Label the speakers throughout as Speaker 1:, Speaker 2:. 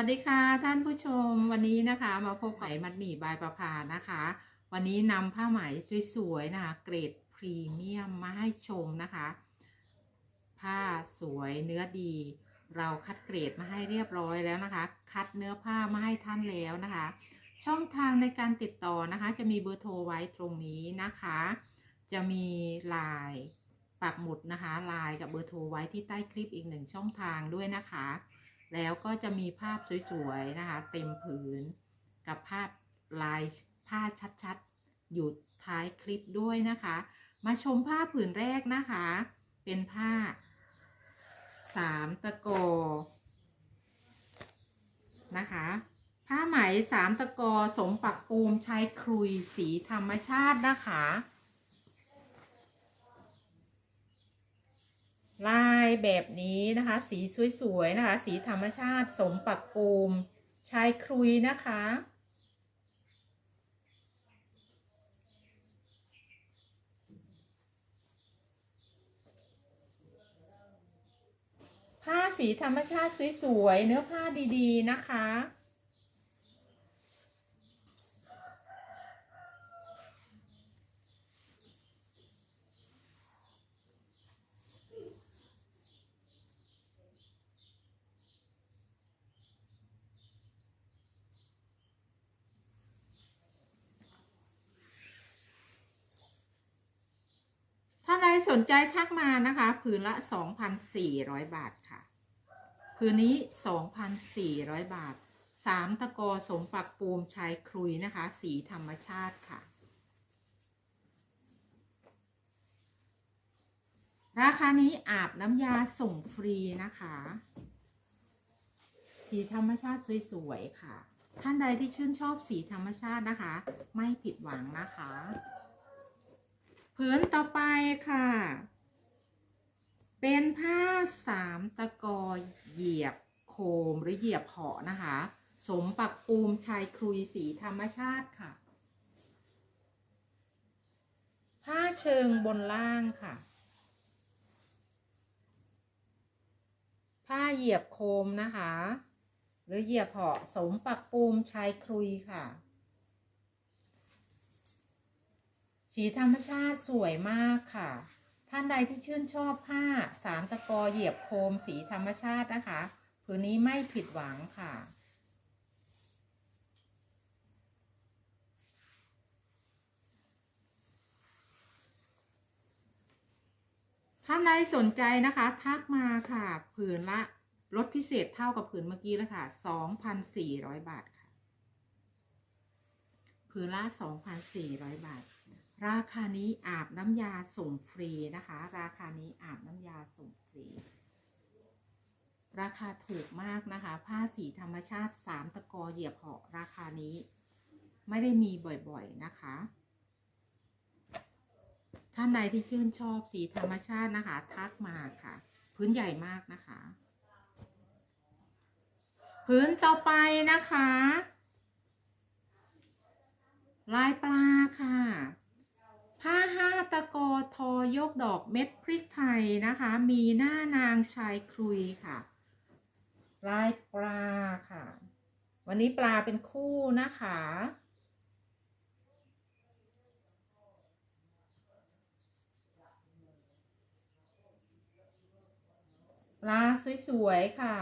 Speaker 1: วัสดีค่ะท่านผู้ชมวันนี้นะคะมาพบกับมัดหมี่บายประพานะคะ วันนี้นำผ้าไหมสวยๆนะคะเกรดพรีเมียมมาให้ชมนะคะ ผ้าสวยเนื้อดี เราคัดเกรดมาให้เรียบร้อยแล้วนะคะ คัดเนื้อผ้ามาให้ท่านแล้วนะคะ ช่องทางในการติดต่อนะคะ จะมีเบอร์โทรไว้ตรงนี้นะคะ จะมีไลน์ปักหมุดนะคะไลน์กับเบอร์โทรไว้ที่ใต้คลิปอีกหนึ่งช่องทางด้วยนะคะ แล้วก็จะมีภาพสวยๆนะคะ เต็มผืน กับภาพลายผ้าชัดๆ อยู่ท้ายคลิปด้วยนะคะ มาชมผ้าผืนแรกนะคะ เป็นผ้าสามตะโกนะคะ ผ้าไหมสามตะกอสมปักปูมใช้ครุยสีธรรมชาตินะคะ ลายแบบนี้นะคะ สีสวยๆนะคะ สีธรรมชาติสมปักปูมชายครุยนะคะ ผ้าสีธรรมชาติสวยๆเนื้อผ้าดีๆนะคะ สนใจทักมานะคะ ผืนละ 2,400 บาทค่ะ ผืนนี้ 2,400 บาทสามตะกอสมปักปูมชายครุยนะคะ สีธรรมชาติค่ะ ราคานี้อาบน้ำยาส่งฟรีนะคะ สีธรรมชาติสวย ๆ ค่ะ ท่านใดที่ชื่นชอบสีธรรมชาตินะคะ ไม่ผิดหวังนะคะ ผืนต่อไปค่ะ เป็นผ้าสามตะกอเหยียบโคมหรือเหยียบเหาะนะคะ สมปักปูมชายครุยสีธรรมชาติค่ะ ผ้าเชิงบนล่างค่ะ ผ้าเหยียบโคมนะคะ หรือเหยียบเหาะสมปักปูมชายครุยค่ะ สีธรรมชาติสวยมากค่ะ ท่านใดที่ชื่นชอบผ้าสามตะกอเหยียบโคมสีธรรมชาตินะคะผืนนี้ไม่ผิดหวังค่ะท่านใดสนใจนะคะ ทักมาค่ะ ผืนละลดพิเศษเท่ากับผืนเมื่อกี้แล้วค่ะ 2,400 บาทค่ะ ผืนละ 2,400 บาท ราคานี้อาบน้ำยาส่งฟรีนะคะ ราคานี้อาบน้ำยาส่งฟรี ราคาถูกมากนะคะ ผ้าสีธรรมชาติสามตะกอเหยียบเหาะราคานี้ ไม่ได้มีบ่อยๆนะคะ ท่านใดที่ชื่นชอบสีธรรมชาตินะคะ ทักมาค่ะ พื้นใหญ่มากนะคะ พื้นต่อไปนะคะ ลายปลาค่ะ ตะกอทอยกดอกเม็ดพริกไทยนะคะ มีหน้านางชายครุยค่ะ ลายปลาค่ะ วันนี้ปลาเป็นคู่นะคะ ปลาสวย ๆ ค่ะ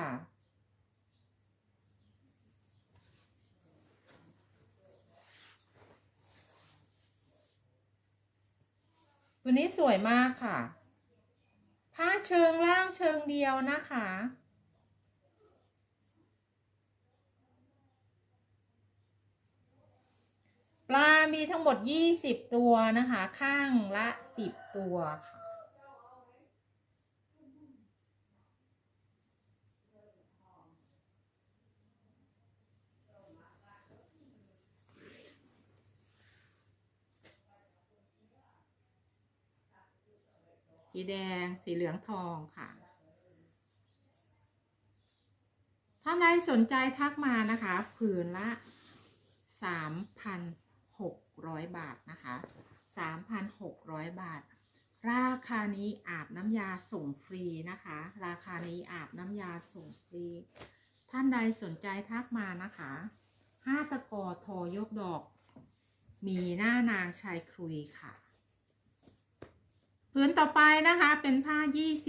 Speaker 1: ตัวนี้สวยมากค่ะ ผ้าเชิงล่างเชิงเดียวนะคะ ปลามีทั้งหมด 20 ตัวนะคะ ข้างละ 10 ตัวค่ะ สีแดง สีเหลืองทองค่ะ ถ้าใดสนใจทักมานะคะ ผืนละ 3,600 บาทนะคะ 3,600 บาท ราคานี้อาบน้ำยาส่งฟรีนะคะ ราคานี้อาบน้ำยาส่งฟรี ท่านใดสนใจทักมานะคะห้าตะกอทอยกดอก มีหน้านางชายครุยค่ะ พื้นต่อไปนะคะเป็นผ้า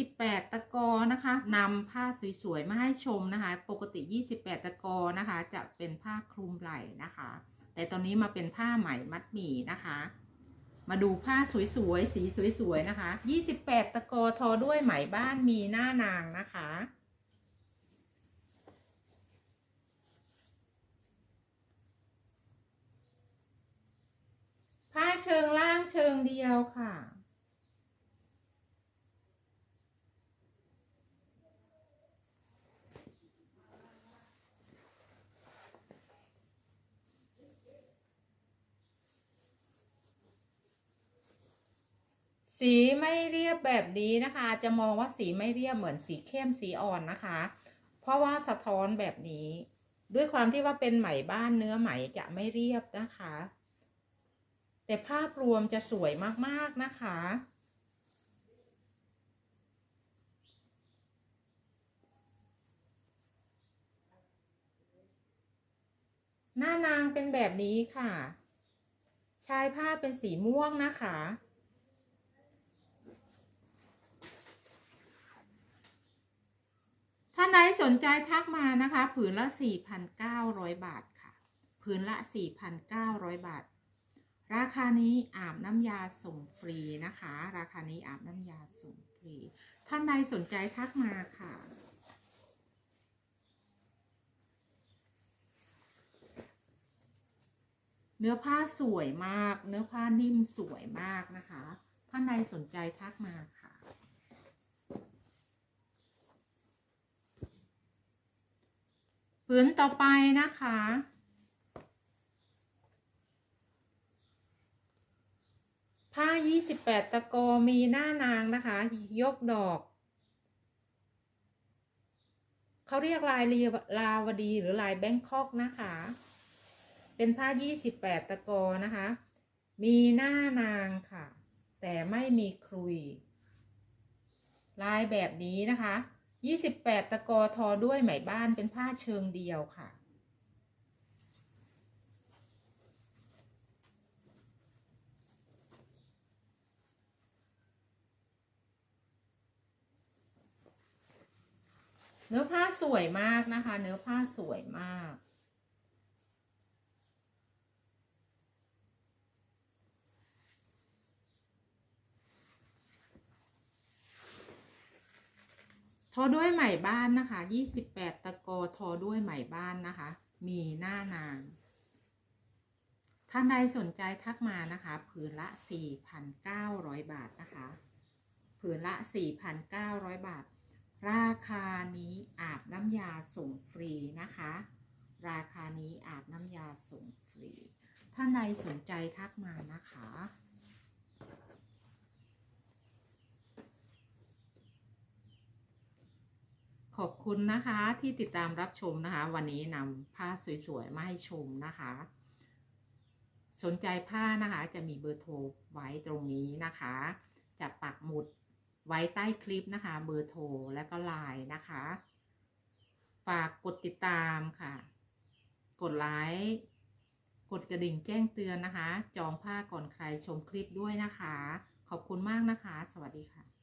Speaker 1: 28 ตะกอนะคะนำผ้าสวยๆ มาให้ชมนะคะ ปกติ 28 ตะกอนะคะ จะเป็นผ้าคลุมไหล่นะคะ แต่ตอนนี้มาเป็นผ้าไหมมัดหมี่นะคะ มาดูผ้าสวยๆ สีสวยๆ นะคะ 28 ตะกอทอด้วยไหมบ้านมีหน้านางนะคะผ้าเชิงล่างเชิงเดียวค่ะ สีไม่เรียบแบบนี้นะคะ จะมองว่าสีไม่เรียบเหมือนสีเข้มสีอ่อนนะคะ เพราะว่าสะท้อนแบบนี้ ด้วยความที่ว่าเป็นไหมบ้านเนื้อไหมจะไม่เรียบนะคะ แต่ภาพรวมจะสวยมากๆนะคะหน้านางเป็นแบบนี้ค่ะ ชายผ้าเป็นสีม่วงนะคะ ท่านใดสนใจทักมานะคะ ผืนละ 4,900 บาทค่ะ ผืนละ 4,900 บาท ราคานี้อาบน้ำยาส่งฟรีนะคะ ราคานี้อาบน้ำยาส่งฟรี ท่านใดสนใจทักมาค่ะเนื้อผ้าสวยมาก เนื้อผ้านิ่มสวยมากนะคะ ท่านใดสนใจทักมาค่ะ ผืนต่อไปนะคะ ผ้า 28 ตะโกมีหน้านางนะคะ ยกดอก เขาเรียกลายลีลาวดีหรือลายแบงคอกนะคะ เป็นผ้า 28 ตะโกนะคะ มีหน้านางค่ะ แต่ไม่มีครุย ลายแบบนี้นะคะ 28 ตะกอทอด้วยไหมบ้านเป็นผ้าเชิงเดียวค่ะเนื้อผ้าสวยมากนะคะ เนื้อผ้าสวยมาก อด้วยไหมบ้านนะคะ 28 ตะกอทอด้วยไหมบ้านนะคะ มีหน้านาง ท่านใดสนใจทักมานะคะ ผืนละ 4,900 บาทนะคะ ผืนละ 4,900 บาท ราคานี้อาบน้ำยาส่งฟรีนะคะ ราคานี้อาบน้ำยาส่งฟรี ท่านใดสนใจทักมานะคะ ขอบคุณนะคะที่ติดตามรับชมนะคะ วันนี้นำผ้าสวยๆมาให้ชมนะคะ สนใจผ้านะคะจะมีเบอร์โทรไว้ตรงนี้นะคะ จะปักหมุดไว้ใต้คลิปนะคะ เบอร์โทรและก็ไลน์นะคะ ฝากกดติดตามค่ะ กดไลค์กดกระดิ่งแจ้งเตือนนะคะ จองผ้าก่อนใครชมคลิปด้วยนะคะ ขอบคุณมากนะคะ สวัสดีค่ะ